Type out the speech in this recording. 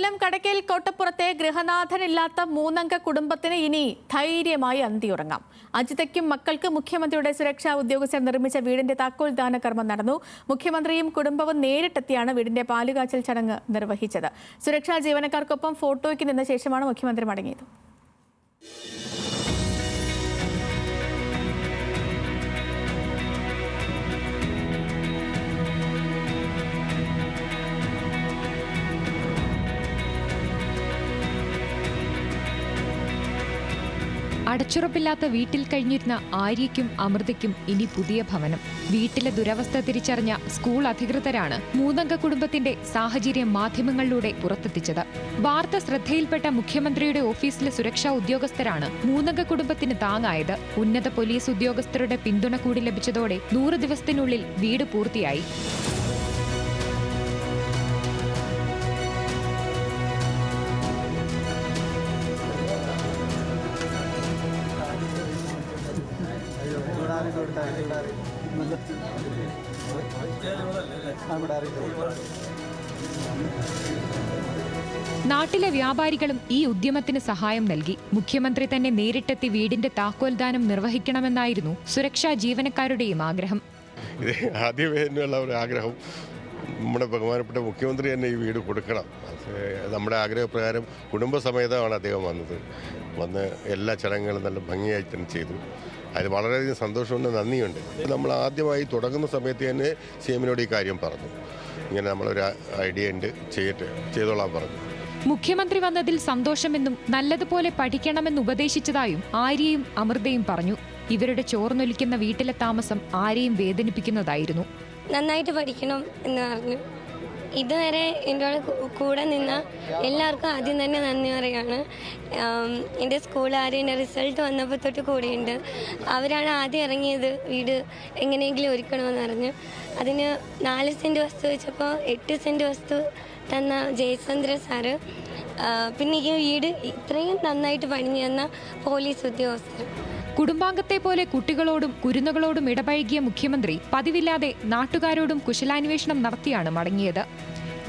കൊല്ലം കടക്കൽ കോട്ടപ്പുറത്തെ ഗൃഹനാഥനില്ലാത്ത മൂന്നംഗ കുടുംബത്തിന് ഇനി ധൈര്യമായി അന്തിയുറങ്ങാം. അജിതയ്ക്കും മക്കൾക്ക് മുഖ്യമന്ത്രിയുടെ സുരക്ഷാ ഉദ്യോഗസ്ഥർ നിർമ്മിച്ച വീടിന്റെ താക്കോൽ ദാന കർമ്മം നടന്നു. മുഖ്യമന്ത്രിയും കുടുംബവും നേരിട്ടെത്തിയാണ് വീടിന്റെ പാലുകാച്ചൽ ചടങ്ങ് നിർവഹിച്ചത്. സുരക്ഷാ ജീവനക്കാർക്കൊപ്പം ഫോട്ടോയ്ക്ക് നിന്ന ശേഷമാണ് മുഖ്യമന്ത്രി മടങ്ങിയത്. അടച്ചുറപ്പില്ലാത്ത വീട്ടിൽ കഴിഞ്ഞിരുന്ന ആര്യയ്ക്കും അമൃതയ്ക്കും ഇനി പുതിയ ഭവനം. വീട്ടിലെ ദുരവസ്ഥ തിരിച്ചറിഞ്ഞ സ്കൂൾ അധികൃതരാണ് മൂന്നംഗ കുടുംബത്തിന്റെ സാഹചര്യം മാധ്യമങ്ങളിലൂടെ പുറത്തെത്തിച്ചത്. വാർത്ത ശ്രദ്ധയിൽപ്പെട്ട മുഖ്യമന്ത്രിയുടെ ഓഫീസിലെ സുരക്ഷാ ഉദ്യോഗസ്ഥരാണ് മൂന്നംഗ കുടുംബത്തിന് താങ്ങായത്. ഉന്നത പോലീസ് ഉദ്യോഗസ്ഥരുടെ പിന്തുണ കൂടി ലഭിച്ചതോടെ നൂറ് ദിവസത്തിനുള്ളിൽ വീട് പൂർത്തിയായി. നാട്ടിലെ വ്യാപാരികളും ഈ ഉദ്യമത്തിന് സഹായം നൽകി. മുഖ്യമന്ത്രി തന്നെ നേരിട്ടെത്തി വീടിന്റെ താക്കോൽദാനം നിർവഹിക്കണമെന്നായിരുന്നു സുരക്ഷാ ജീവനക്കാരുടെയും ആഗ്രഹം. ആദ്യമേ ആഗ്രഹം. നമ്മുടെ ബഹുമാനപ്പെട്ട മുഖ്യമന്ത്രി തന്നെ ഈ വീട് കൊടുക്കണം. നമ്മുടെ ആഗ്രഹപ്രകാരം കുടുംബസമേതമാണ് അദ്ദേഹം വന്നത്. വന്ന് എല്ലാ ചടങ്ങുകളും നല്ല ഭംഗിയായി തന്നെ ചെയ്തു. അതിൽ വളരെയധികം സന്തോഷമുണ്ട് നന്ദിയുണ്ട്. നമ്മൾ ആദ്യമായി തുടങ്ങുന്ന സമയത്ത് തന്നെ സി എമ്മിനോട് ഈ കാര്യം പറഞ്ഞു. ഇങ്ങനെ നമ്മളൊരു ഐഡിയ ഉണ്ട് ചെയ്യട്ടെ ചെയ്തോളാൻ പറഞ്ഞു. മുഖ്യമന്ത്രി വന്നതിൽ സന്തോഷമെന്നും നല്ലതുപോലെ പഠിക്കണമെന്ന് ഉപദേശിച്ചതായും ആര്യയും അമൃതയും പറഞ്ഞു. ഇവരുടെ ചോർന്നൊലിക്കുന്ന വീട്ടിലെ താമസം ആരെയും വേദനിപ്പിക്കുന്നതായിരുന്നു. നന്നായിട്ട് പഠിക്കണം എന്ന് പറഞ്ഞു. ഇതുവരെ എന്റെ കൂടെ നിന്ന എല്ലാവർക്കും ആദ്യം തന്നെ നന്ദി പറയാണ് എന്റെ സ്കൂളുകാർ എന്റെ റിസൾട്ട് വന്നപ്പോൾ തൊട്ട് കൂടെയുണ്ട്. അവരാണ് ആദ്യം ഇറങ്ങിയത് വീട് എങ്ങനെയെങ്കിലും ഒരുക്കണമെന്ന് പറഞ്ഞ്. അതിന് നാല് സെന്റ് വസ്തു വെച്ചപ്പോൾ എട്ട് സെന്റ് വസ്തു തന്ന ജയചന്ദ്ര സാറ്. പിന്നെ ഈ വീട് ഇത്രയും നന്നായിട്ട് പണിഞ്ഞു തന്ന പോലീസ് ഉദ്യോഗസ്ഥർ. കുടുംബാംഗത്തെ പോലെ കുട്ടികളോടും കുരുന്നുകളോടും ഇടപഴകിയ മുഖ്യമന്ത്രി പതിവില്ലാതെ നാട്ടുകാരോടും കുശലാന്വേഷണം നടത്തിയാണ് മടങ്ങിയത്.